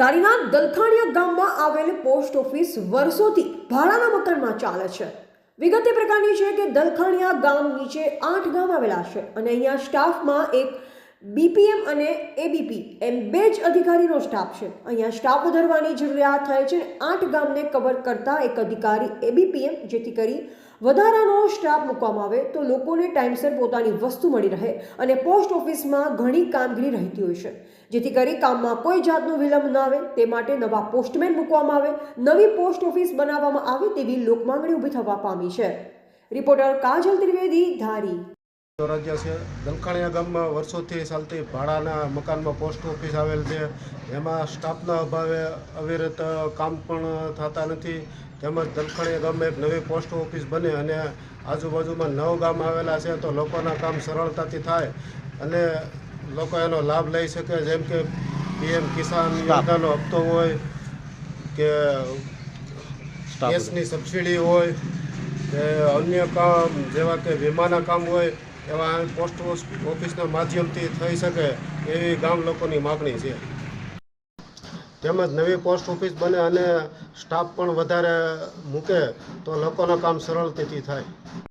ધારીના દલખાણિયા ગામમાં આવેલ post office વર્ષોથી ભાડાના મકાનમાં ચાલે છે. વિગત એ પ્રકારની છે કે દલખાણિયા ગામ નીચે આઠ ગામ આવેલા છે અને અહીંયા સ્ટાફમાં એક બીપીએમ અને એબીપી એમ બે જ અધિકારીનો સ્ટાફ છે. અહીંયા સ્ટાફ વધારવાની જરૂરિયાત થાય છે આઠ ગામને કવર કરતા એક અધિકારી એબીપીએમ, જેથી કરી વધારાનો સ્ટાફ મૂકવામાં આવે તો લોકોને ટાઈમસર પોતાની વસ્તુ મળી રહે અને પોસ્ટ ઓફિસમાં ઘણી કામગીરી રહેતી હોય છે. જેથી કરી કામમાં કોઈ જાતનો વિલંબ ન આવે, તે માટે નવા પોસ્ટમેન મૂકવામાં આવે, નવી પોસ્ટ ઓફિસ બનાવવામાં આવે તેવી લોકમાંગણી ઊભી થવા પામી છે. રિપોર્ટર કાજલ ત્રિવેદી, ધારી. રાજ્ય છે. દલખાણીયા ગામમાં વર્ષોથી ચાલતી ભાડાના મકાનમાં પોસ્ટ ઓફિસ આવેલ છે. એમાં સ્ટાફના અભાવે અવિરત કામ પણ થતા નથી. તેમજ દલખાણીયા ગામમાં એક નવી પોસ્ટ ઓફિસ બને અને આજુબાજુમાં નવ ગામ આવેલા છે તો લોકોના કામ સરળતાથી થાય અને લોકો એનો લાભ લઈ શકે. જેમ કે પીએમ કિસાન યોજનાનો હપ્તો હોય કે ગેસની સબસિડી હોય કે અન્ય કામ જેવા કે વીમાના કામ હોય એવા પોસ્ટ ઓફિસના માધ્યમથી થઈ શકે એવી ગામ લોકોની માગણી છે. તેમજ નવી પોસ્ટ ઓફિસ બને અને સ્ટાફ પણ વધારે મૂકે તો લોકોના કામ સરળતાથી થાય.